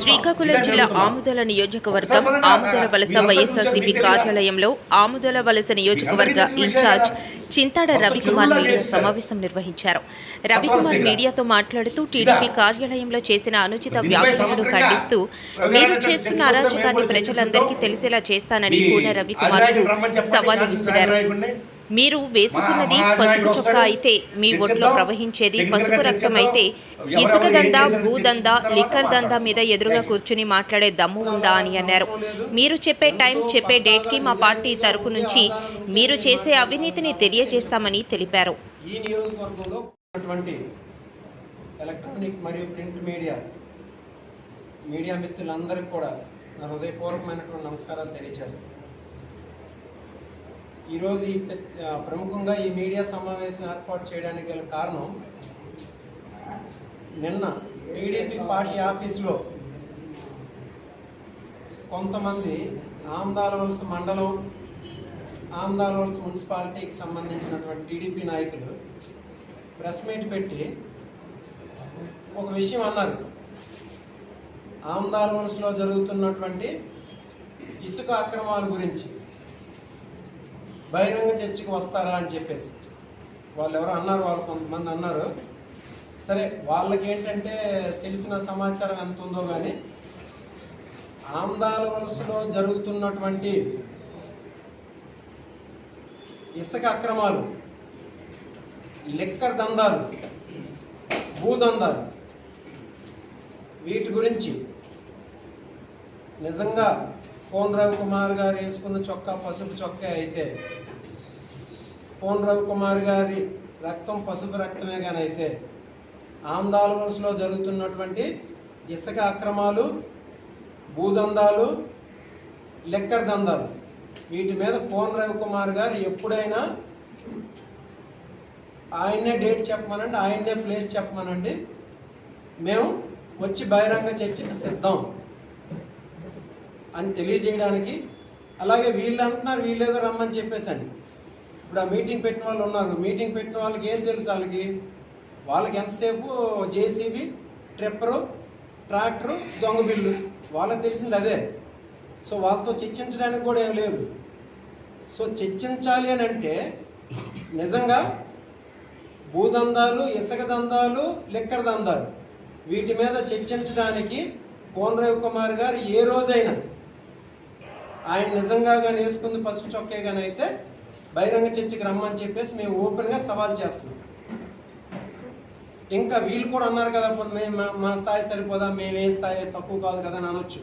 శ్రీకాకుళం జిల్లా ఆముదల నియోజకవర్గం ఆముదల వలస వైఎస్ఆర్సీపీ కార్యాలయంలో ఆముదల వలస నియోజకవర్గ ఇన్ఛార్జ్ చింతాడ రవికుమార్ మీడియా సమావేశం నిర్వహించారు. రవికుమార్ మీడియాతో మాట్లాడుతూ టీడీపీ కార్యాలయంలో చేసిన అనుచిత వ్యాఖ్యలను ఖండిస్తూ మీరు చేస్తున్న అరాచకాన్ని ప్రజలందరికీ తెలిసేలా చేస్తానని కూన రవికుమార్ సవాలు విసిరారు. మీరు వేసుకున్నది పసుపు చొక్కా అయితే మీ ఒంట్లో ప్రవహించేది పసుపు రక్తం అయితే ఇసుక దందా భూదందా లిక్కర్ దందా మీద ఎదురుగా కూర్చుని మాట్లాడే దమ్ము ఉందా అని అన్నారు. మీరు చెప్పే టైం చెప్పే డేట్కి మా పార్టీ తరపు నుంచి మీరు చేసే అవినీతిని తెలియజేస్తామని తెలిపారు. ఈ నియోజకవర్గంలో ఉన్నటువంటి ఎలక్ట్రానిక్ మరియు ప్రింట్ మీడియా మీడియా మిత్రులందరికీ కూడా నా హృదయపూర్వకమైనటువంటి నమస్కారాలు తెలియజేస్తాను. ఈరోజు ఈ ప్రముఖంగా ఈ మీడియా సమావేశం ఏర్పాటు చేయడానికి గల కారణం నిన్న టీడీపీ పార్టీ ఆఫీసులో కొంతమంది ఆమ్దాలవలస మండలం ఆమ్దాలవలస మున్సిపాలిటీకి సంబంధించినటువంటి టీడీపీ నాయకులు ప్రెస్ మీట్ పెట్టి ఒక విషయం అన్నారు. ఆమ్దాలవలసలో జరుగుతున్నటువంటి ఇసుక అక్రమాల గురించి. బహిరంగ చర్చికి వస్తారా అని చెప్పేసి. వాళ్ళు ఎవరో అన్నారు వాళ్ళు కొంతమంది అన్నారు. సరే వాళ్ళకి ఏంటంటే తెలిసిన సమాచారం ఎంత ఉందో కానీ ఆమ్దాల వలసలో జరుగుతున్నటువంటి ఇసుక అక్రమాలు లిక్కర్ దందాలు భూదందాలు వీటి గురించి నిజంగా కోన్ రవి కుమార్ గారు వేసుకున్న చొక్కా పసుపు చొక్కా అయితే కోన్ రవి కుమార్ గారి రక్తం పసుపు రక్తమే కానీ అయితే ఆందాల వలసలో జరుగుతున్నటువంటి ఇసుక అక్రమాలు భూదందాలు లెక్కర్ దందాలు వీటి మీద కోన్ రవికుమార్ గారు ఎప్పుడైనా ఆయన్నే డేట్ చెప్పమనండి ఆయన్నే ప్లేస్ చెప్పమనండి. మేము వచ్చి బహిరంగ చర్చకి సిద్ధం. అని తెలియజేయడానికి అలాగే వీళ్ళు అంటున్నారు వీళ్ళేదో రమ్మని చెప్పేసి అని ఇప్పుడు ఆ మీటింగ్ పెట్టిన వాళ్ళు ఉన్నారు. మీటింగ్ పెట్టిన వాళ్ళకి ఏం తెలుసు వాళ్ళకి? వాళ్ళకి ఎంతసేపు జేసీబీ ట్రిప్పరు ట్రాక్టరు దొంగ బిల్లు? వాళ్ళకి తెలిసింది అదే. సో వాళ్ళతో చర్చించడానికి కూడా ఏం లేదు. సో చర్చించాలి అని అంటే నిజంగా భూదందాలు ఇసుక దందాలు లెక్కర దందాలు వీటి మీద చర్చించడానికి కోనరావు కుమార్ గారు ఏ రోజైనా ఆయన నిజంగా కానీ వేసుకుంది పసుపు చొక్కే కానీ అయితే బహిరంగ చర్చికి రమ్మని చెప్పేసి మేము ఓపెన్గా సవాల్ చేస్తున్నాం. ఇంకా వీళ్ళు కూడా అన్నారు కదా మేము మా- మా స్థాయి సరిపోదా? మేము ఏ స్థాయి తక్కువ కాదు కదా అని అనొచ్చు.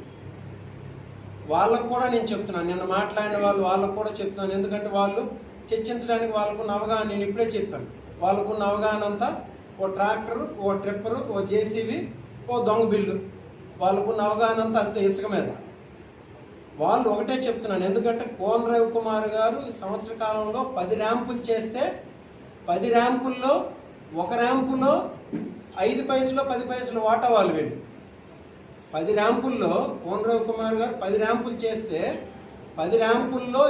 వాళ్ళకు కూడా నేను చెప్తున్నాను. నిన్న మాట్లాడిన వాళ్ళు వాళ్ళకు కూడా చెప్తున్నాను. ఎందుకంటే వాళ్ళు చర్చించడానికి వాళ్ళకున్న అవగాహన నేను ఇప్పుడే చెప్పాను. వాళ్ళకున్న అవగాహన అంతా ఓ ట్రాక్టర్ ఓ ట్రిప్పరు ఓ జేసీబీ ఓ దొంగ బిల్లు. వాళ్ళకున్న అవగాహన అంతా అంతే ఇసుక మీద. వాళ్ళు ఒకటే చెప్తున్నాను. ఎందుకంటే కోన్ రవికుమార్ గారు సంవత్సర కాలంలో పది ర్యాంపులు చేస్తే పది ర్యాంపుల్లో ఒక ర్యాంపులో ఐదు పైసలు పది పైసలు వాటా వాళ్ళు వెళ్ళి. పది ర్యాంపుల్లో కోన్ రవికుమార్ గారు పది ర్యాంపులు చేస్తే పది ర్యాంపుల్లో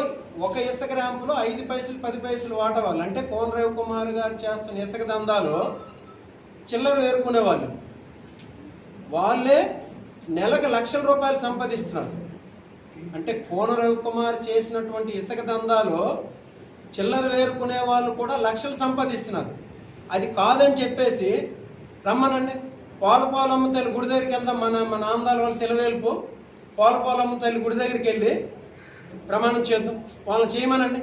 ఒక ఇసుక ర్యాంపులో ఐదు పైసలు పది పైసలు వాటా వాళ్ళు. అంటే కోన్ రవికుమార్ గారు చేస్తున్న ఇసుక దందాలో చిల్లర వేరుకునేవాళ్ళు వాళ్ళే నెలకు లక్షల రూపాయలు సంపాదిస్తున్నారు. అంటే కోన రవికుమార్ చేసినటువంటి ఇసుక దందాలో చిల్లర వేరుకునే వాళ్ళు కూడా లక్షలు సంపాదిస్తున్నారు. అది కాదని చెప్పేసి రమ్మనండి. పోలపోలమ్మ తల్లి గుడి దగ్గరికి వెళ్దాం. మన మన ఆంధ్రాల వాళ్ళ సెలవేలుపు. పోలపోలమ్మ తల్లి గుడి దగ్గరికి వెళ్ళి ప్రమాణం చేద్దాం. వాళ్ళని చేయమనండి.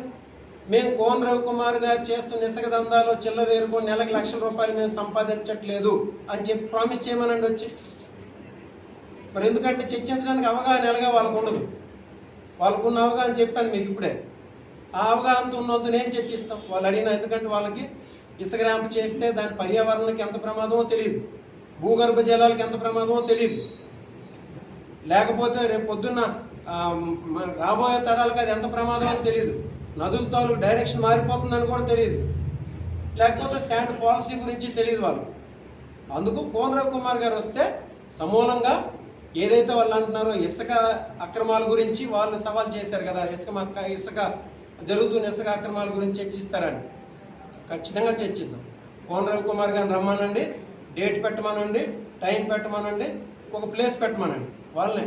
మేము కోన రవికుమార్ గారు చేస్తున్న ఇసుక దందాలో చిల్లర వేరుకొని నెలకు లక్షల రూపాయలు మేము సంపాదించట్లేదు అని చెప్పి ప్రామిస్ చేయమనండి వచ్చి. మరి ఎందుకంటే చర్చించడానికి అవగాహన ఎలాగా వాళ్ళకు ఉండదు. వాళ్ళకున్న అవగాహన చెప్పాను మీకు ఇప్పుడే. ఆ అవగాహనతో ఉన్నంత నేను చర్చిస్తాం. వాళ్ళు అడిగిన ఎందుకంటే వాళ్ళకి ఇసుక చేస్తే దాని పర్యావరణానికి ఎంత ప్రమాదమో తెలియదు భూగర్భ జలాలకు ఎంత ప్రమాదమో తెలియదు లేకపోతే రేపు పొద్దున్న రాబోయే తరాలకు అది ఎంత ప్రమాదం అని తెలియదు నదుల తాలూకు డైరెక్షన్ మారిపోతుందని కూడా తెలియదు లేకపోతే శాండ్ పాలసీ గురించి తెలియదు వాళ్ళు అందుకు కోనరావు కుమార్ గారు వస్తే సమూలంగా ఏదైతే వాళ్ళు అంటున్నారో ఇసుక అక్రమాల గురించి వాళ్ళు సవాల్ చేశారు కదా ఇసుక మక్క ఇసుక జరుగుతున్న ఇసుక అక్రమాల గురించి చర్చిస్తారని. ఖచ్చితంగా చర్చిద్దాం. కోన రవికుమార్ గారిని రమ్మనండి డేట్ పెట్టమనండి టైం పెట్టమనండి ఒక ప్లేస్ పెట్టమనండి వాళ్ళని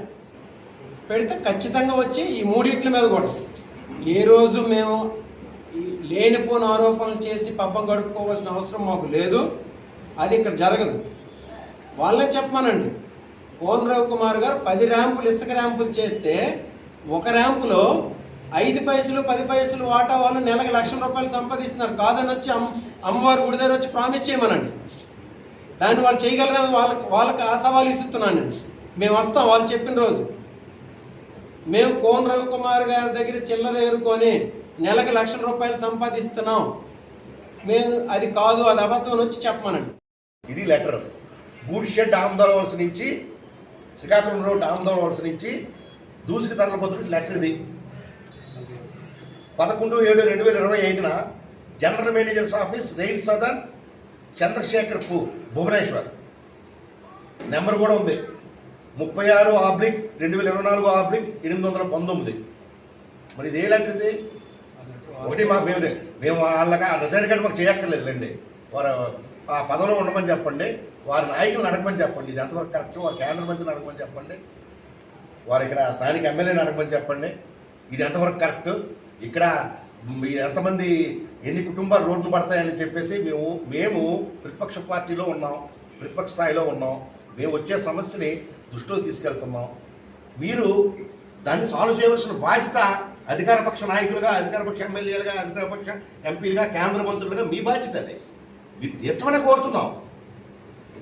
పెడితే ఖచ్చితంగా వచ్చి ఈ మూడిట్ల మీద కూడా. ఏ రోజు మేము లేనిపోని ఆరోపణలు చేసి పబ్బం గడుపుకోవాల్సిన అవసరం మాకు లేదు అది ఇక్కడ జరగదు. వాళ్ళే చెప్పమనండి. కోనరావు రవికుమార్ గారు పది ర్యాంపులు ఇసుక ర్యాంపులు చేస్తే ఒక ర్యాంపులో ఐదు పైసలు పది పైసలు వాటా వాళ్ళు నెలకు లక్షల రూపాయలు సంపాదిస్తున్నారు. కాదని వచ్చి అమ్మ అమ్మవారి గుడి దగ్గర వచ్చి ప్రామిస్ చేయమనండి. దాన్ని వాళ్ళు చేయగలరని వాళ్ళకి వాళ్ళకి ఆ సవాలు ఇస్తున్నాను మేము వస్తాం వాళ్ళు చెప్పిన రోజు. మేము కోన్ రవికుమార్ గారి దగ్గర చిల్లర ఏరుకొని నెలకు లక్షల రూపాయలు సంపాదిస్తున్నాం. మేము అది కాదు అది అబద్ధం అని వచ్చి చెప్పమనండి. ఇది లెటర్. గూడ్ షెడ్ ఆమదాల నుంచి శ్రీకాకుళం రోడ్ ఆందోళన వలస నుంచి దూసుకు తరలిపోతున్న లెటర్ లెటర్ది పదకొండు ఏడు రెండు వేల ఇరవై ఐదున general managers office rail Sadan Chandrasekhar Chandrasekharpur Bhubaneswar. Number కూడా ఉంది. ముప్పై ఆరు ఆబ్లిక్ రెండు వేల ఇరవై నాలుగు ఆబ్లిక్ ఎనిమిది వందల పంతొమ్మిది. మరి ఇది ఏ లెటర్ ఇది ఒకటి మాకు మేము మేము వాళ్ళగా రిజైన్ కంటే మాకు చేయక్కర్లేదులేండి. వారు ఆ పదవిలో ఉండమని చెప్పండి. వారి నాయకులు నడకమని చెప్పండి. ఇది ఎంతవరకు కరెక్ట్ వారి కేంద్ర మంత్రి నడకమని చెప్పండి. వారు ఇక్కడ స్థానిక ఎమ్మెల్యే నడకమని చెప్పండి. ఇది ఎంతవరకు కరెక్ట్ ఇక్కడ మీ ఎంతమంది ఎన్ని కుటుంబాలు రోడ్లు పడతాయని చెప్పేసి మేము మేము ప్రతిపక్ష పార్టీలో ఉన్నాం ప్రతిపక్ష స్థాయిలో ఉన్నాం. మేము వచ్చే సమస్యని దృష్టిలో తీసుకెళ్తున్నాం. మీరు దాన్ని సాల్వ్ చేయవలసిన బాధ్యత అధికార పక్ష నాయకులుగా అధికార పక్ష ఎమ్మెల్యేలుగా అధికార పక్ష ఎంపీలుగా కేంద్ర మంత్రులుగా మీ బాధ్యత అది. మీరు తీర్చమని కోరుతున్నాం.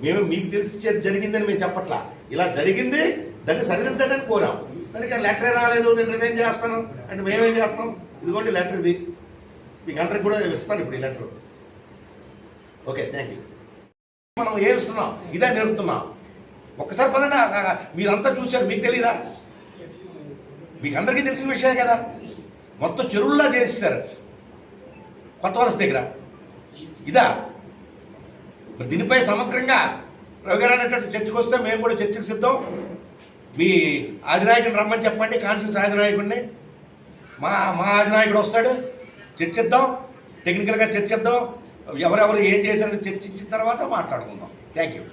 మేము మీకు తెలిసి జరిగిందని మేము చెప్పట్లా. ఇలా జరిగింది దాన్ని సరిదిద్దడానికి కోరాం. దానికి లెటర్ రాలేదు నేను రిజైన్ చేస్తాను అంటే మేమేం చేస్తాం? ఇదిగోండి లెటర్ ఇది. మీకు అందరికి కూడా ఇస్తాను ఇప్పుడు ఈ లెటర్. ఓకే థ్యాంక్ యూ మనం ఏం ఇస్తున్నాం ఇదే నేర్పుతున్నాం. ఒక్కసారి పదండి మీరంతా చూశారు మీకు తెలీదా? మీకు అందరికీ తెలిసిన విషయమే కదా? మొత్తం చెరువుల్లా చేసేసారు కొత్త వలస దగ్గర. ఇదా? దీనిపై సమగ్రంగా రవి గారు అనేటట్టు చర్చకు వస్తే మేము కూడా చర్చకు సిద్ధం. మీ అధినాయకుని రమ్మని చెప్పండి కాన్స్టిట్యూన్స్ అధినాయకుడిని. మా మా అధినాయకుడు వస్తాడు చర్చిద్దాం టెక్నికల్గా చర్చిద్దాం. ఎవరెవరు ఏం చేశారని చర్చించిన తర్వాత మాట్లాడుకుందాం. Thank you